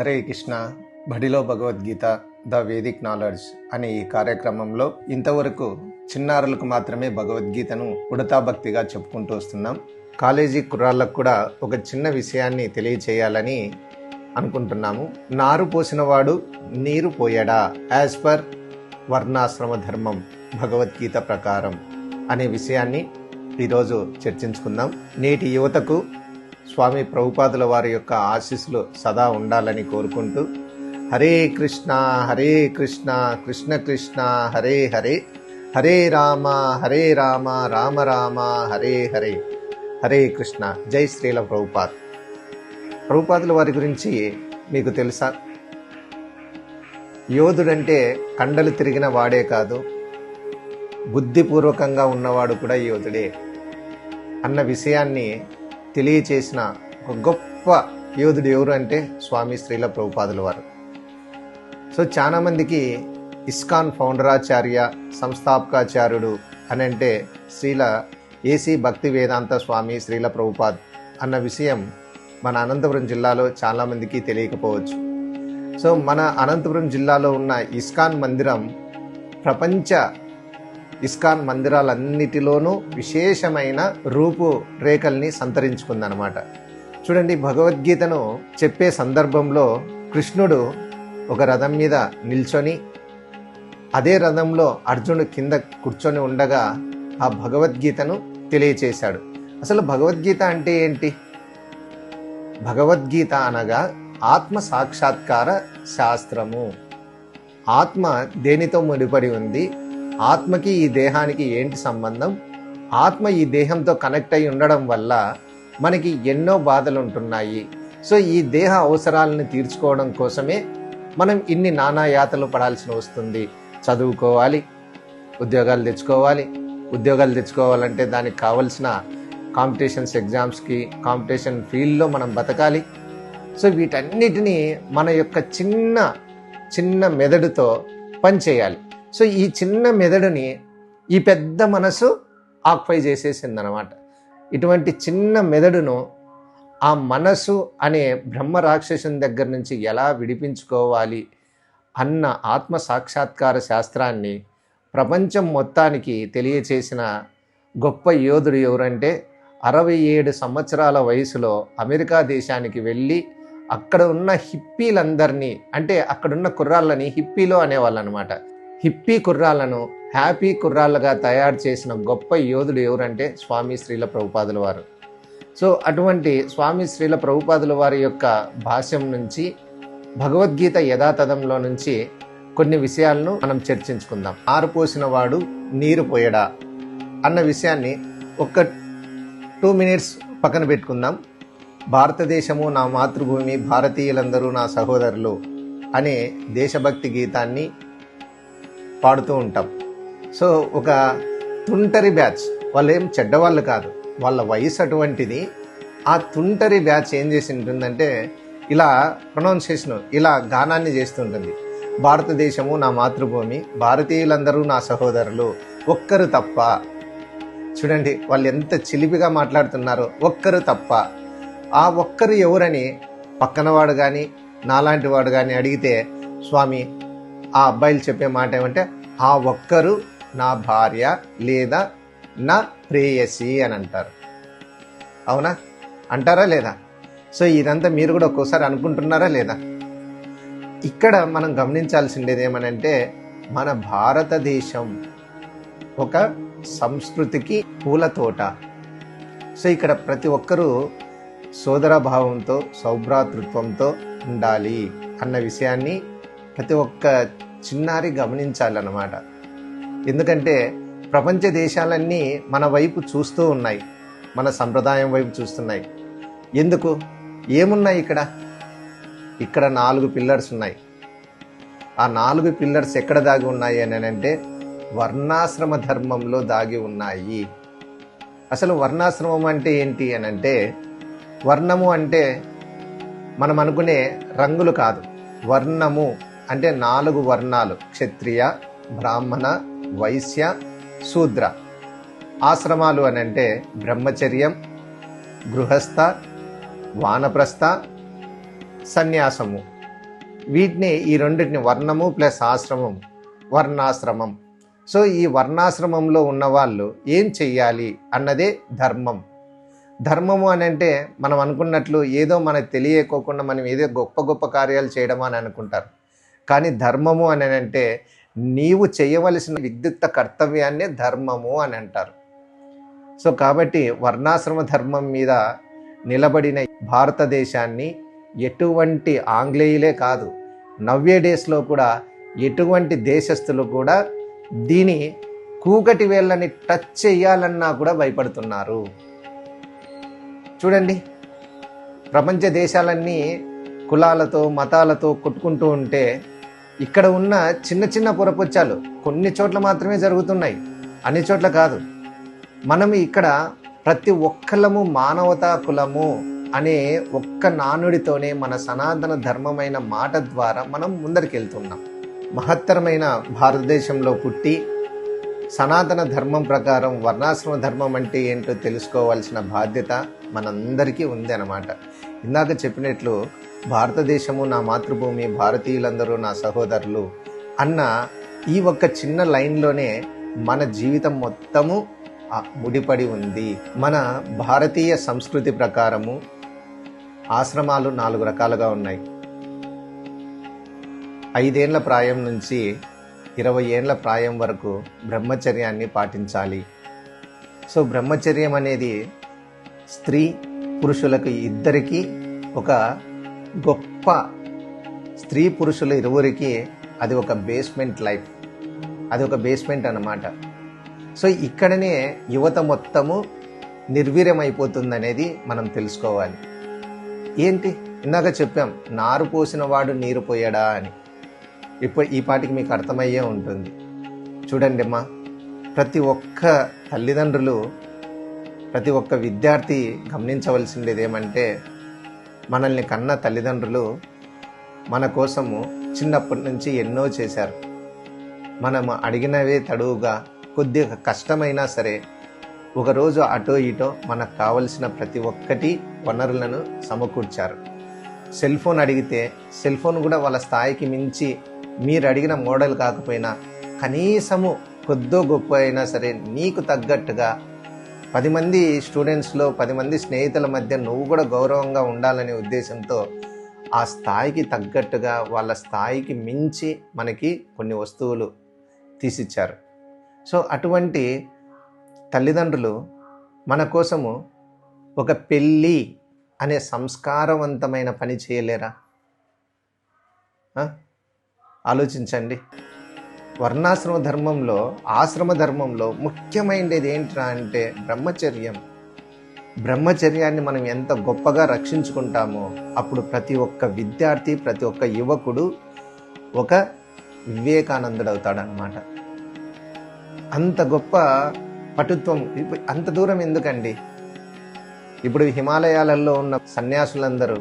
హరే కృష్ణ బడిలో Bhagavad Gita the Vedic knowledge అనే ఈ కార్యక్రమంలో ఇంతవరకు చిన్నారులకు మాత్రమే భగవద్గీతను ఉడతా భక్తిగా చెప్పుకుంటూ వస్తున్నాం. కాలేజీ కుర్రాళ్ళకు కూడా ఒక చిన్న విషయాన్ని తెలియచేయాలని అనుకుంటున్నాము. నారు పోసినవాడు నీరు పోయడా? యాజ్ పర్ వర్ణాశ్రమ ధర్మం భగవద్గీత ప్రకారం అనే విషయాన్ని ఈరోజు చర్చించుకుందాం. నేటి యువతకు స్వామి ప్రభుపాదుల వారి యొక్క ఆశీస్సులు సదా ఉండాలని కోరుకుంటూ హరే కృష్ణ హరే కృష్ణ కృష్ణ కృష్ణ హరే హరే హరే రామ హరే రామ రామ రామ హరే హరే హరే కృష్ణ. జై శ్రీల ప్రభుపాద్. ప్రభుపాదుల వారి గురించి మీకు తెలుసా? యోధుడంటే కండలు తిరిగిన వాడే కాదు బుద్ధిపూర్వకంగా ఉన్నవాడు కూడా యోధుడే అన్న విషయాన్ని తెలియచేసిన ఒక గొప్ప యోధుడు ఎవరు అంటే స్వామి శ్రీల ప్రభుపాదుల వారు. సో చాలా మందికి ఇస్కాన్ ఫౌండరాచార్య సంస్థాపకాచార్యుడు అని అంటే శ్రీల ఏసీ భక్తి వేదాంత స్వామి శ్రీల ప్రభుపాద్ అన్న విషయం మన అనంతపురం జిల్లాలో చాలామందికి తెలియకపోవచ్చు. సో మన అనంతపురం జిల్లాలో ఉన్న ఇస్కాన్ మందిరం ప్రపంచ ఇస్కాన్ మందిరాలన్నిటిలోనూ విశేషమైన రూపు రేఖల్ని సంతరించుకుందనమాట చూడండి భగవద్గీతను చెప్పే సందర్భంలో కృష్ణుడు ఒక రథం మీద నిల్చొని అదే రథంలో అర్జునుడు కింద కూర్చొని ఉండగా ఆ భగవద్గీతను తెలియచేశాడు. అసలు భగవద్గీత అంటే ఏంటి? భగవద్గీత అనగా ఆత్మ సాక్షాత్కార శాస్త్రము. ఆత్మ దేనితో ముడిపడి ఉంది? ఆత్మకి ఈ దేహానికి ఏంటి సంబంధం? ఆత్మ ఈ దేహంతో కనెక్ట్ అయి ఉండడం వల్ల మనకి ఎన్నో బాధలు ఉంటున్నాయి సో ఈ దేహ అవసరాలను తీర్చుకోవడం కోసమే మనం ఇన్ని నానా యాతలు పడాల్సి వస్తుంది. చదువుకోవాలి ఉద్యోగాలు తెచ్చుకోవాలి. ఉద్యోగాలు తెచ్చుకోవాలంటే దానికి కావలసిన కాంపిటీషన్స్ ఎగ్జామ్స్కి కాంపిటీషన్ ఫీల్డ్లో మనం బతకాలి. సో వీటన్నిటినీ మన యొక్క చిన్న చిన్న మెదడుతో పనిచేయాలి. సో ఈ చిన్న మెదడుని ఈ పెద్ద మనసు ఆక్యుపై చేసేసిందనమాట ఇటువంటి చిన్న మెదడును ఆ మనసు అనే బ్రహ్మ రాక్షసుని దగ్గర నుంచి ఎలా విడిపించుకోవాలి అన్న ఆత్మ సాక్షాత్కార శాస్త్రాన్ని ప్రపంచం మొత్తానికి తెలియచేసిన గొప్ప యోధుడు ఎవరంటే అరవై ఏడు సంవత్సరాల వయసులో అమెరికా దేశానికి వెళ్ళి అక్కడ ఉన్న హిప్పీలందరినీ అంటే అక్కడున్న కుర్రాళ్ళని హిప్పీలో అనేవాళ్ళు అనమాట హిప్పీ కుర్రాళ్ళను హ్యాపీ కుర్రాళ్ళగా తయారు చేసిన గొప్ప యోధుడు ఎవరంటే స్వామి శ్రీల ప్రభుపాదుల వారు. సో అటువంటి స్వామి శ్రీల ప్రభుపాదుల వారి యొక్క భాష్యం నుంచి భగవద్గీత యథాతథంలో నుంచి కొన్ని విషయాలను మనం చర్చించుకుందాం. ఆరు పోసిన వాడు నీరు పోయడా అన్న విషయాన్ని ఒక టూ మినిట్స్ పక్కన పెట్టుకుందాం. భారతదేశము నా మాతృభూమి భారతీయులందరూ నా సహోదరులు అనే దేశభక్తి గీతాన్ని పాడుతూ ఉంటాం. సో ఒక తుంటరి బ్యాచ్. వాళ్ళు ఏం చెడ్డవాళ్ళు కాదు. వాళ్ళ వయసు అటువంటిది. ఆ తుంటరి బ్యాచ్ ఏం చేసి ఉంటుందంటే ఇలా ప్రొనౌన్సియేషన్ ఇలా గానాన్ని చేస్తుంటుంది. భారతదేశము నా మాతృభూమి భారతీయులందరూ నా సహోదరులు ఒక్కరు తప్ప. చూడండి వాళ్ళు ఎంత చిలిపిగా మాట్లాడుతున్నారో ఒక్కరు తప్ప. ఆ ఒక్కరు ఎవరని పక్కనవాడు కానీ నాలాంటి వాడు కానీ అడిగితే స్వామి ఆ అబ్బాయిలు చెప్పే మాట ఏమంటే ఆ ఒక్కరు నా భార్య లేదా నా ప్రేయసి అని అంటారు. అవునా? అంటారా లేదా? సో ఇదంతా మీరు కూడా ఒక్కోసారి అనుకుంటున్నారా లేదా? ఇక్కడ మనం గమనించాల్సిండేది ఏమనంటే మన భారతదేశం ఒక సంస్కృతికి పూల తోట. సో ఇక్కడ ప్రతి ఒక్కరూ సోదర భావంతో సౌభ్రాతృత్వంతో ఉండాలి అన్న విషయాన్ని ప్రతి ఒక్క చిన్నారి గమనించాలన్నమాట. ఎందుకంటే ప్రపంచ దేశాలన్నీ మన వైపు చూస్తూ ఉన్నాయి. మన సంప్రదాయం వైపు చూస్తున్నాయి. ఎందుకు? ఏమున్నాయి ఇక్కడ? ఇక్కడ నాలుగు పిల్లర్స్ ఉన్నాయి. ఆ నాలుగు పిల్లర్స్ ఎక్కడ దాగి ఉన్నాయి అని అంటే వర్ణాశ్రమ ధర్మంలో దాగి ఉన్నాయి. అసలు వర్ణాశ్రమం అంటే ఏంటి అని అంటే వర్ణము అంటే మనం అనుకునే రంగులు కాదు. వర్ణము. అంటే నాలుగు వర్ణాలు. క్షత్రియ బ్రాహ్మణ వైశ్య శూద్ర. ఆశ్రమాలు అని అంటే బ్రహ్మచర్యం గృహస్థ వానప్రస్థ సన్యాసము. వీటిని ఈ రెండింటిని వర్ణము ప్లస్ ఆశ్రమం వర్ణాశ్రమం. సో ఈ వర్ణాశ్రమంలో ఉన్న వాళ్ళు ఏం చెయ్యాలి అన్నదే ధర్మం. ధర్మము అని అంటే మనం అనుకున్నట్లు ఏదో మనకు తెలియకోకుండా మనం ఏదో గొప్ప గొప్ప కార్యాలు చేయడం అని అనుకుంటారు. కానీ ధర్మము అని అంటే నీవు చేయవలసిన విద్యుక్త కర్తవ్యాన్నే ధర్మము అని అంటారు. సో కాబట్టి వర్ణాశ్రమ ధర్మం మీద నిలబడిన భారతదేశాన్ని ఎటువంటి ఆంగ్లేయులే కాదు నవ్య డేస్లో కూడా ఎటువంటి దేశస్థులు కూడా దీని కూకటి వేళ్ళని టచ్ చేయాలన్నా కూడా భయపడుతున్నారు. చూడండి ప్రపంచ దేశాలన్నీ కులాలతో మతాలతో కొట్టుకుంటూ ఉంటే ఇక్కడ ఉన్న చిన్న చిన్న పొరపొచ్చాలు కొన్ని చోట్ల మాత్రమే జరుగుతున్నాయి. అన్ని చోట్ల కాదు. మనం ఇక్కడ ప్రతి ఒక్కళ్ళము మానవతా కులము అనే ఒక్క నానుడితోనే మన సనాతన ధర్మమైన మాట ద్వారా మనం ముందరికెళ్తున్నాం. మహత్తరమైన భారతదేశంలో పుట్టి సనాతన ధర్మం ప్రకారం వర్ణాశ్రమ ధర్మం అంటే ఏంటో తెలుసుకోవాల్సిన బాధ్యత మనందరికీ ఉంది అన్నమాట ఇందాక చెప్పినట్లు భారతదేశము నా మాతృభూమి భారతీయులందరూ నా సహోదరులు అన్న ఈ ఒక్క చిన్న లైన్లోనే మన జీవితం మొత్తము ముడిపడి ఉంది. మన భారతీయ సంస్కృతి ప్రకారము ఆశ్రమాలు నాలుగు రకాలుగా ఉన్నాయి. ఐదేళ్ళ ప్రాయం నుంచి ఇరవై ఏండ్ల ప్రాయం వరకు బ్రహ్మచర్యాన్ని పాటించాలి. సో బ్రహ్మచర్యం అనేది స్త్రీ పురుషులకు ఇద్దరికీ ఒక గొప్ప స్త్రీ పురుషుల ఇరువురికి అది ఒక బేస్మెంట్ లైఫ్ అది ఒక బేస్మెంట్ అన్నమాట. సో ఇక్కడనే యువత మొత్తము నిర్వీర్యమైపోతుందనేది మనం తెలుసుకోవాలి. ఏంటి? ఇందాక చెప్పాం నారు పోసిన వాడు నీరు పోయాడా అని. ఇప్పుడు ఈ పాటికి మీకు అర్థమయ్యే ఉంటుంది. చూడండి అమ్మా ప్రతి ఒక్క తల్లిదండ్రులు ప్రతి ఒక్క విద్యార్థి గమనించవలసింది ఏమంటే మనల్ని కన్న తల్లిదండ్రులు మన కోసము చిన్నప్పటి నుంచి ఎన్నో చేశారు. మనం అడిగినవే తడువుగా కొద్దిగా కష్టమైనా సరే ఒకరోజు అటో ఇటో మనకు కావలసిన ప్రతి ఒక్కటి వనరులను సమకూర్చారు. సెల్ ఫోన్ అడిగితే సెల్ ఫోన్ కూడా వాళ్ళ స్థాయికి మించి మీరు అడిగిన మోడల్ కాకపోయినా కనీసము కొద్దో గొప్ప అయినా సరే నీకు తగ్గట్టుగా పది మంది స్టూడెంట్స్లో పది మంది స్నేహితుల మధ్య నువ్వు కూడా గౌరవంగా ఉండాలనే ఉద్దేశంతో ఆ స్థాయికి తగ్గట్టుగా వాళ్ళ స్థాయికి మించి మనకి కొన్ని వస్తువులు తీసిచ్చారు. సో అటువంటి తల్లిదండ్రులు మన కోసము ఒక పెళ్ళి అనే సంస్కారవంతమైన పని చేయలేరా? ఆలోచించండి. వర్ణాశ్రమ ధర్మంలో ఆశ్రమ ధర్మంలో ముఖ్యమైనది ఏంట్రా అంటే బ్రహ్మచర్యం. బ్రహ్మచర్యాన్ని మనం ఎంత గొప్పగా రక్షించుకుంటామో అప్పుడు ప్రతి ఒక్క విద్యార్థి ప్రతి ఒక్క యువకుడు ఒక వివేకానందుడు అవుతాడనమాట అంత గొప్ప పటుత్వం అంత దూరం ఎందుకండి? ఇప్పుడు హిమాలయాలలో ఉన్న సన్యాసులందరూ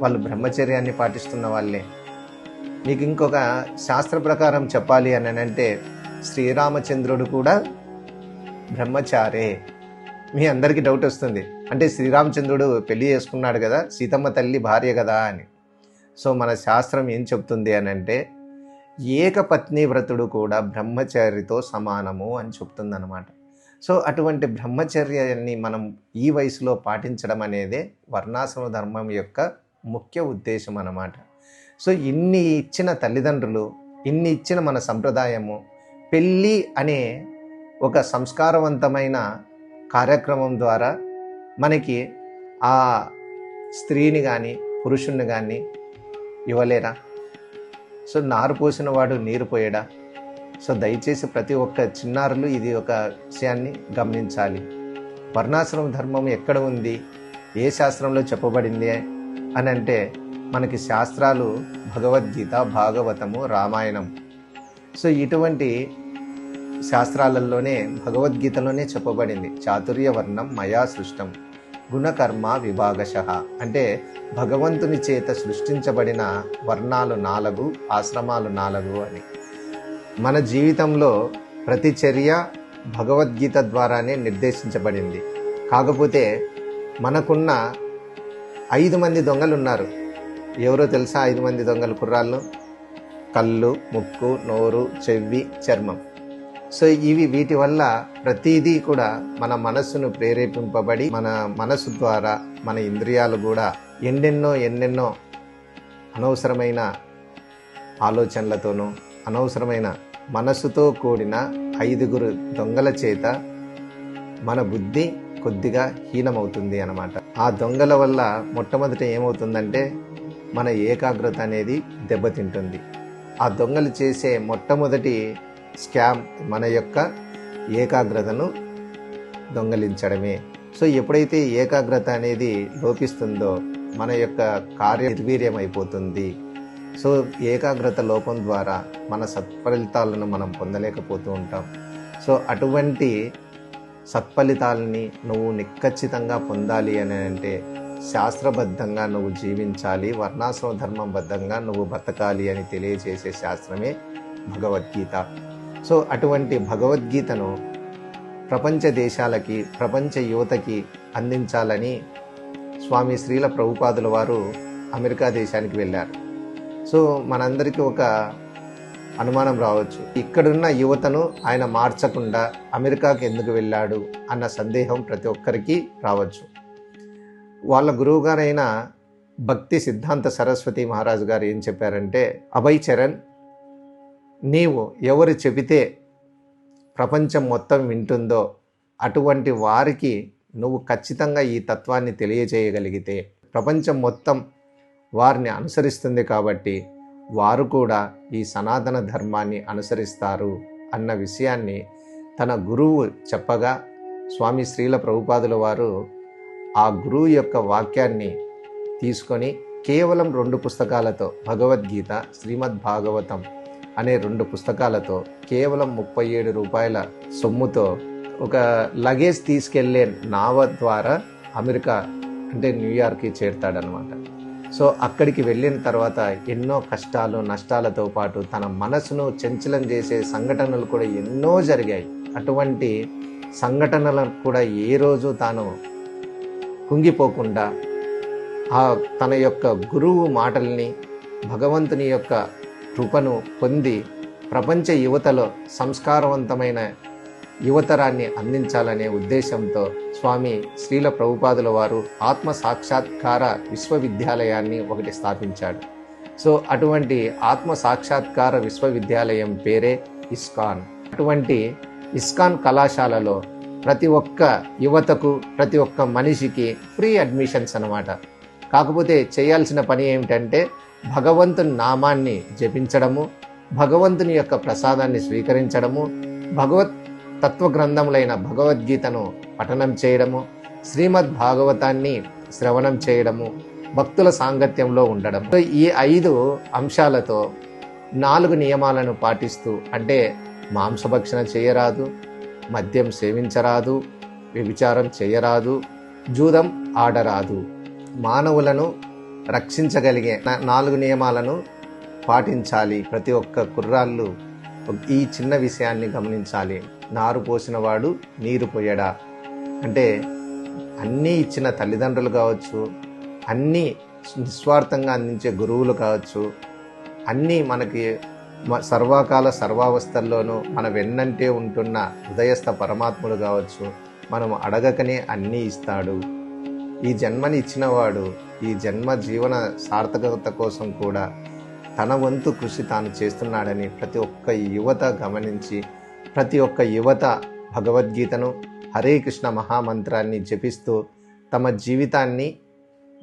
వాళ్ళు బ్రహ్మచర్యాన్ని పాటిస్తున్న వాళ్ళే. మీకు ఇంకొక శాస్త్ర ప్రకారం చెప్పాలి అని అంటే శ్రీరామచంద్రుడు కూడా బ్రహ్మచారే. మీ అందరికీ డౌట్ వస్తుంది. అంటే శ్రీరామచంద్రుడు పెళ్ళి చేసుకున్నాడు కదా సీతమ్మ తల్లి భార్య కదా అని. సో మన శాస్త్రం ఏం చెప్తుంది అని అంటే ఏకపత్ని వ్రతుడు కూడా బ్రహ్మచర్యతో సమానము అని చెప్తుంది అనమాట సో అటువంటి బ్రహ్మచర్యాన్ని మనం ఈ వయసులో పాటించడం అనేదే వర్ణాశ్రమ ధర్మం యొక్క ముఖ్య ఉద్దేశం అన్నమాట. సో ఇన్ని ఇచ్చిన తల్లిదండ్రులు ఇన్ని ఇచ్చిన మన సంప్రదాయము పెళ్ళి అనే ఒక సంస్కారవంతమైన కార్యక్రమం ద్వారా మనకి ఆ స్త్రీని కానీ పురుషుణ్ణి కానీ ఇవ్వలేరా? సో నారు పోసిన వాడు నీరు పోయడా? సో దయచేసి ప్రతి ఒక్క చిన్నారులు ఇది ఒక విషయాన్ని గమనించాలి. వర్ణాశ్రమ ధర్మం ఎక్కడ ఉంది? ఏ శాస్త్రంలో చెప్పబడింది? అని అంటే మనకి శాస్త్రాలు భగవద్గీత భాగవతము రామాయణం. సో ఇటువంటి శాస్త్రాలలోనే భగవద్గీతలోనే చెప్పబడింది. చాతుర్య వర్ణం మయా సృష్టం గుణకర్మ విభాగశ. అంటే భగవంతుని చేత సృష్టించబడిన వర్ణాలు నాలుగు ఆశ్రమాలు నాలుగు అని. మన జీవితంలో ప్రతి చర్య భగవద్గీత ద్వారానే నిర్దేశించబడింది. కాకపోతే మనకున్న ఐదు మంది దొంగలు ఉన్నారు ఎవరో తెలుసా ఐదు మంది దొంగల కుర్రాళ్ళు? కళ్ళు ముక్కు నోరు చెవి చర్మం. సో ఇవి వీటి వల్ల ప్రతిదీ కూడా మన మనస్సును ప్రేరేపింపబడి మన మనసు ద్వారా మన ఇంద్రియాలు కూడా ఎన్నెన్నో ఎన్నెన్నో అనవసరమైన ఆలోచనలతోనూ అనవసరమైన మనసుతో కూడిన ఐదుగురు దొంగల చేత మన బుద్ధి కొద్దిగా హీనమవుతుంది అనమాట ఆ దొంగల వల్ల మొట్టమొదట ఏమవుతుందంటే మన ఏకాగ్రత అనేది దెబ్బతింటుంది. ఆ దొంగలు చేసే మొట్టమొదటి స్కామ్ మన యొక్క ఏకాగ్రతను దొంగలించడమే. సో ఎప్పుడైతే ఏకాగ్రత అనేది లోపిస్తుందో మన యొక్క కార్య నిర్వీర్యం అయిపోతుంది సో ఏకాగ్రత లోపం ద్వారా మన సత్ఫలితాలను మనం పొందలేకపోతూ ఉంటాం. సో అటువంటి సత్ఫలితాలని నువ్వు నిఖచ్చితంగా పొందాలి అని అంటే శాస్త్రబద్ధంగా నువ్వు జీవించాలి వర్ణాశ్రమ ధర్మం బద్ధంగా నువ్వు బతకాలి అని తెలియజేసే శాస్త్రమే భగవద్గీత. సో అటువంటి భగవద్గీతను ప్రపంచ దేశాలకి ప్రపంచ యువతకి అందించాలని స్వామి శ్రీల ప్రభుపాదుల వారు అమెరికా దేశానికి వెళ్ళారు. సో మనందరికీ ఒక అనుమానం రావచ్చు. ఇక్కడున్న యువతను ఆయన మార్చకుండా అమెరికాకి ఎందుకు వెళ్ళాడు అన్న సందేహం ప్రతి ఒక్కరికి రావచ్చు. వాళ్ళ గురువుగారైన భక్తి సిద్ధాంత సరస్వతి మహారాజు గారు ఏం చెప్పారంటే అభయ్ చరణ్ నీవు ఎవరు చెబితే ప్రపంచం మొత్తం వింటుందో అటువంటి వారికి నువ్వు ఖచ్చితంగా ఈ తత్వాన్ని తెలియజేయగలిగితే ప్రపంచం మొత్తం వారిని అనుసరిస్తుంది కాబట్టి వారు కూడా ఈ సనాతన ధర్మాన్ని అనుసరిస్తారు అన్న విషయాన్ని తన గురువు చెప్పగా స్వామి శ్రీల ప్రభుపాదుల వారు ఆ గురువు యొక్క వాక్యాన్ని తీసుకొని కేవలం రెండు పుస్తకాలతో భగవద్గీత శ్రీమద్ భాగవతం అనే రెండు పుస్తకాలతో కేవలం ముప్పై ఏడు రూపాయల సొమ్ముతో ఒక లగేజ్ తీసుకెళ్ళే నావ ద్వారా అమెరికా అంటే న్యూయార్క్కి చేరుతాడనమాట సో అక్కడికి వెళ్ళిన తర్వాత ఎన్నో కష్టాలు నష్టాలతో పాటు తన మనసును చంచలం చేసే సంఘటనలు కూడా ఎన్నో జరిగాయి. అటువంటి సంఘటనలను కూడా ఏ రోజు తాను కుంగిపోకుండా ఆ తన యొక్క గురువు మాటల్ని భగవంతుని యొక్క కృపను పొంది ప్రపంచ యువతలో సంస్కారవంతమైన యువతరాన్ని అందించాలనే ఉద్దేశంతో స్వామి శ్రీల ప్రభుపాదుల వారు ఆత్మ సాక్షాత్కార విశ్వవిద్యాలయాన్ని ఒకటి స్థాపించాడు. సో అటువంటి ఆత్మ సాక్షాత్కార విశ్వవిద్యాలయం పేరే ఇస్కాన్. అటువంటి ఇస్కాన్ కళాశాలలో ప్రతి ఒక్క యువతకు ప్రతి ఒక్క మనిషికి ఫ్రీ అడ్మిషన్స్ అన్నమాట. కాకపోతే చేయాల్సిన పని ఏమిటంటే భగవంతుని నామాన్ని జపించడము భగవంతుని యొక్క ప్రసాదాన్ని స్వీకరించడము భగవత్ తత్వ గ్రంథములైన భగవద్గీతను పఠనం చేయడము శ్రీమద్ భాగవతాన్ని శ్రవణం చేయడము భక్తుల సాంగత్యంలో ఉండడం ఈ ఐదు అంశాలతో నాలుగు నియమాలను పాటిస్తూ అంటే మాంసభక్షణ చేయరాదు మద్యం సేవించరాదు వ్యభిచారం చేయరాదు జూదం ఆడరాదు. మానవులను రక్షించగలిగే నాలుగు నియమాలను పాటించాలి. ప్రతి ఒక్క కుర్రాళ్ళు ఈ చిన్న విషయాన్ని గమనించాలి. నారు పోసినవాడు నీరు పోయడా? అంటే అన్నీ ఇచ్చిన తల్లిదండ్రులు కావచ్చు అన్నీ నిస్వార్థంగా అందించే గురువులు కావచ్చు అన్నీ మనకి సర్వకాల సర్వావస్థల్లోనూ మన వెన్నంటే ఉంటున్న హృదయస్థ పరమాత్ముడు కావచ్చు మనం అడగకనే అన్నీ ఇస్తాడు. ఈ జన్మని ఇచ్చినవాడు ఈ జన్మ జీవన సార్థకత కోసం కూడా తన వంతు కృషి తాను చేస్తున్నాడని ప్రతి ఒక్క యువత గమనించి ప్రతి ఒక్క యువత భగవద్గీతను హరే కృష్ణ మహామంత్రాన్ని జపిస్తూ తమ జీవితాన్ని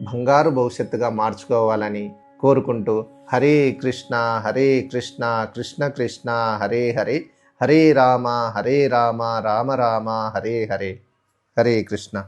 బంగారు భవిష్యత్తుగా మార్చుకోవాలని కోరుకుంటూ హరే కృష్ణ హరే కృష్ణ కృష్ణ కృష్ణ హరే హరే హరే రామ హరే రామ రామ రామ హరే హరే. హరే కృష్ణ.